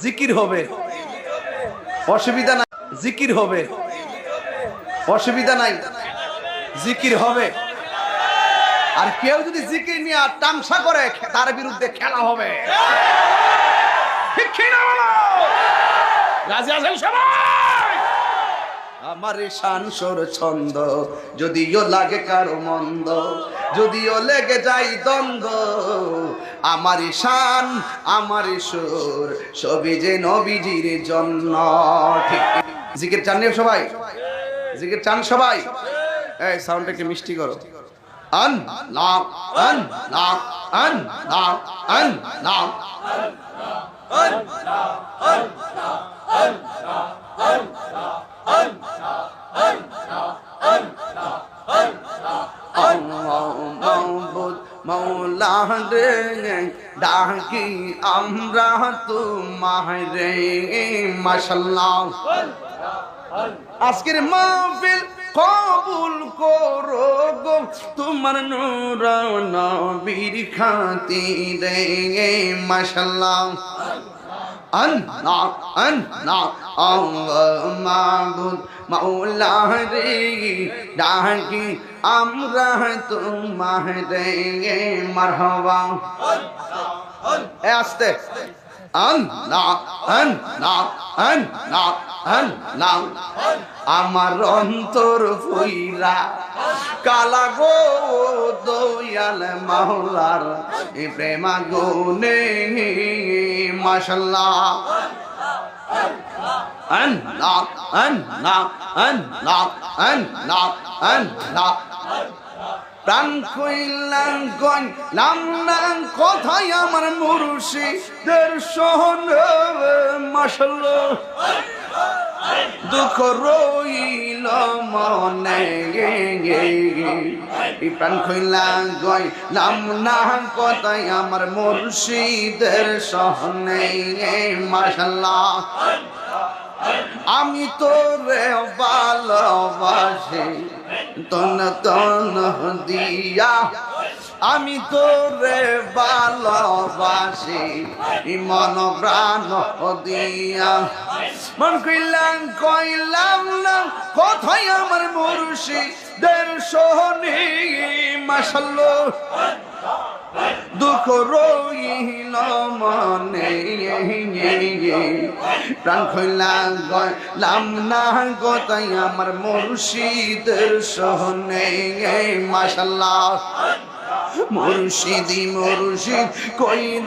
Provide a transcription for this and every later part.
জিকির হবে। অসুবিধা নাই। জিকির হবে। অসুবিধা নাই। জিকির হবে। আর কেউ যদি জিকির নিয়ে তামসা করে, তার বিরুদ্ধে খেলা হবে। আমার শান সর ছন্দ, যদিও লাগে কারও মন্দ, যদিও লেগে যাই দ্বন্দ্ব আমার শান, আমার সুর, সবই যে নবীজির জন্য। ঠিক জিকির চান সবাই? জিকির চান সবাই? এই সাউন্ডটাকে মিষ্টি করো। আন না আন না আন না আন না মাহবুদ মৌলা রে, ডাকি আমরা তোমারে মাসাল্লাহ আজকের মাহফিল কবুল করো গো, তোমার নূর নবীর খাতিরে ডাকি আমরা তোমারে মারহাবা আস্তে আন্না আন্না আন্না আন্না আমার অন্তর ফুইরা কালা গো দয়াল মাওলার প্রেমা মাশাল্লাহ। কই নাম নাম কথাই আমার মুর্শিদের সহন, মাশাল্লাহ। দুঃখ রইল মনে। প্রাণ খইলা গই নাম না কথাই আমার মুর্শিদের সহনে। মাশাল্লাহ, আমি তো তোরে ভালোবাসি। তন তন দিয়া আমি তোরে ভালোবাসি মন প্রাণ দিয়া। মন কইলাম কইলাম না, কথাই আমার মুর্শি। দের সোহনি মাসাল্লো দুঃখ রইল মনে। প্রাণ খইলা গলাম না গতাই আমার মুর্শিদের সহনে মাসাল্লাহ মুর্শিদি, মুর্শিদ কই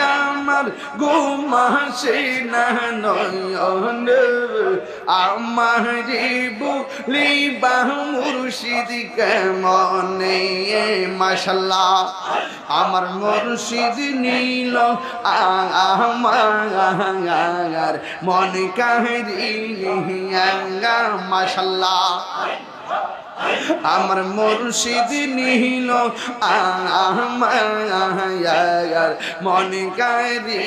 আমার ঘুমাসে না নয়ন। আমার বলি বাহ মুর্শিদ কেমনে? মাশাল্লাহ, আমার মুর্শিদ নীল আমার মন কাহরি মাশাল্লাহ। আমার মুর্শিদ নিল, আমার মনে কারি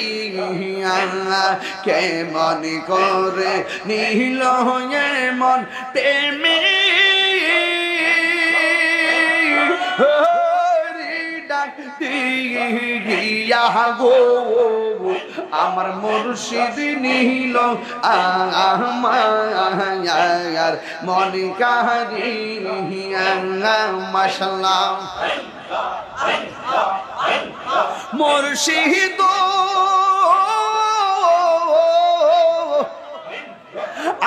কে মনে করে নিল মন প্রেমে? ডাক দিয়া গো। আমার মুর্শিদ নিল আমার মনে কাহারি মুর্শিদ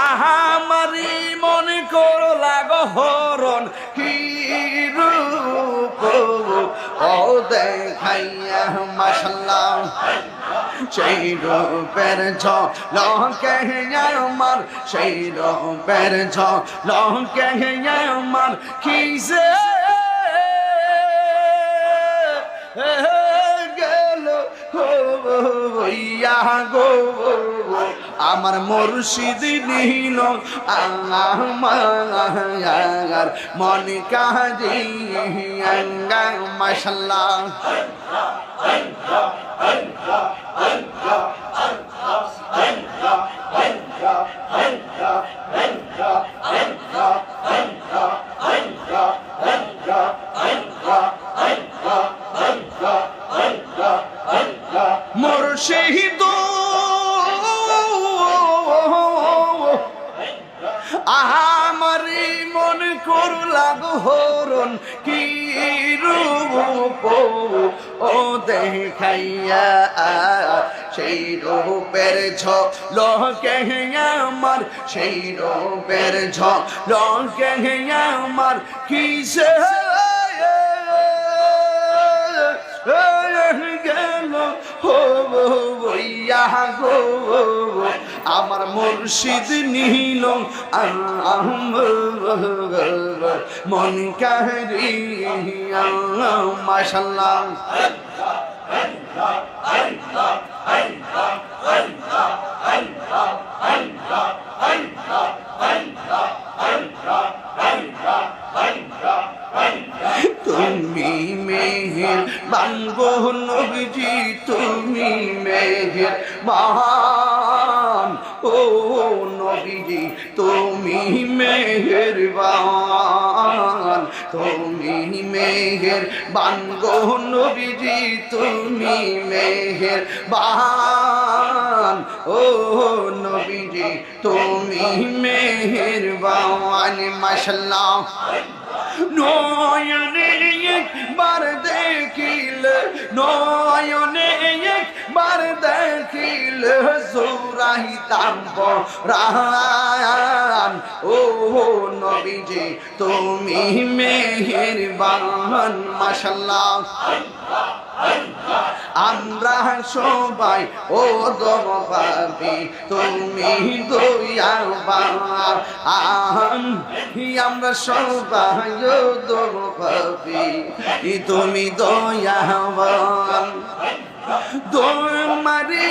আহামারি মনে করো লাগো হরণ কি ও দেখাইয়া মাসাল্লাহ সেই রূপের ছ লকে আমার, সেই রূপের ছ লকে আমার কিসে গেল ইয়া গো। আমার মুর্শিদ নিল আমার মন কাজি মাসাল্লাহ ও দেখাইয়া সেই রূপের ঝলকে আমার, সেই রূপের ঝলকে আমার কিসে গেল, হো বইয়া গো আমার মুর্শিদ নীল মন কাহরি মাশাল্লাহ তুমি মেহের বানগো নবজি তুমি মেহের বান ও নবীজি, তুমি মেহের বান তুমি মেহের বানগো নবীজি, তুমি মেহের বান ও নবীজি, তুমি মেহের বান মাশাল্লাহ নয়নে একবার দেখিলে নয়নে একবার দেখিলে সুরাহিতাম রান ও নবীজি তুমি মেহেরবান মাশাল্লাহ। আমরা সবাই ও দরবাবি তুমি দয়াবান আমরা সবাই ও দরবাবি তুমি দয়াবান তোমারি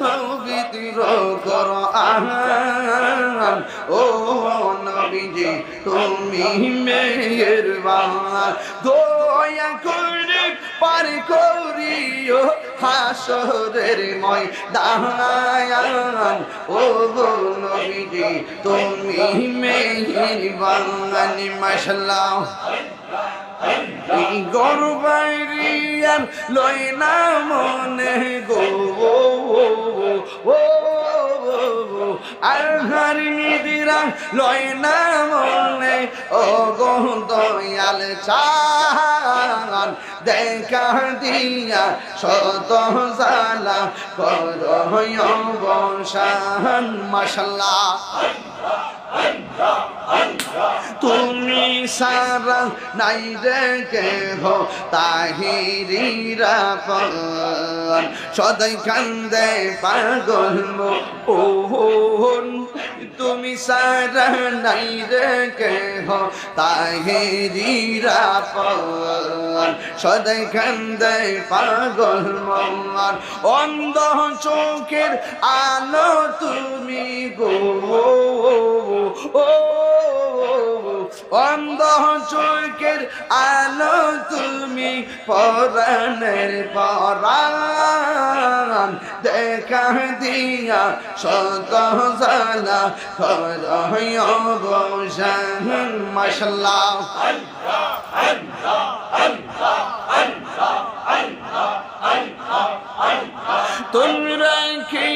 পবিত্র কর আহান ও নবীজি তুমি মেয়ের দয়া করে পার করিও হাসরের ময় দায়ান ও নবীজি বাঙালি মাসাল্লাহ গরবাইরিয়ান লই না মনে গো আর ঘরি নিদিরা লয় না মনে, ও গো দয়াল চান দেখা দিয়া শত জালা কর বসান তুমি সারা নাই রে কেহ তাহিরিরা পন সদাই কান্দে পাগল ওহন তুমি সারা নাই রে কেহ তাহিরিরা পন সদাই কান্দে পাগল মন অন্ধ চোখের আলো তুমি গো ও অন্ধ চোখের আলো তুমি পরাণের পরাণ। দেখা দিয়া শত জালা মাশাল্লাহ। তোমরা কি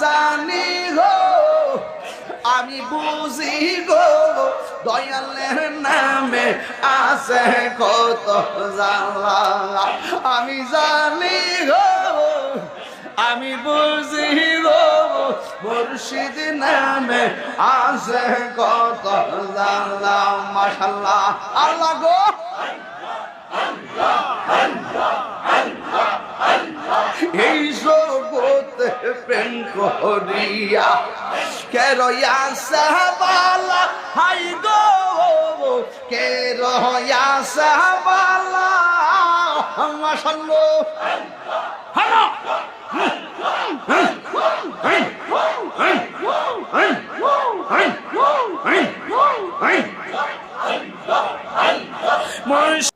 জানি গো, আমি বুঝি গো, দয়ালের নামে আছে কত জ্বালা। আমি জানি গো, আমি বুঝি গো, মুর্শিদ নামে আছে কত জ্বালা। মাশাল্লাহ। আল্লাহ গো। এই প্রেম করিয়া কে রয়া সাহাবালা হাই গো কে রয়া সাহাবালা মাশাল্লাহ হ্যালো মুর্শিদ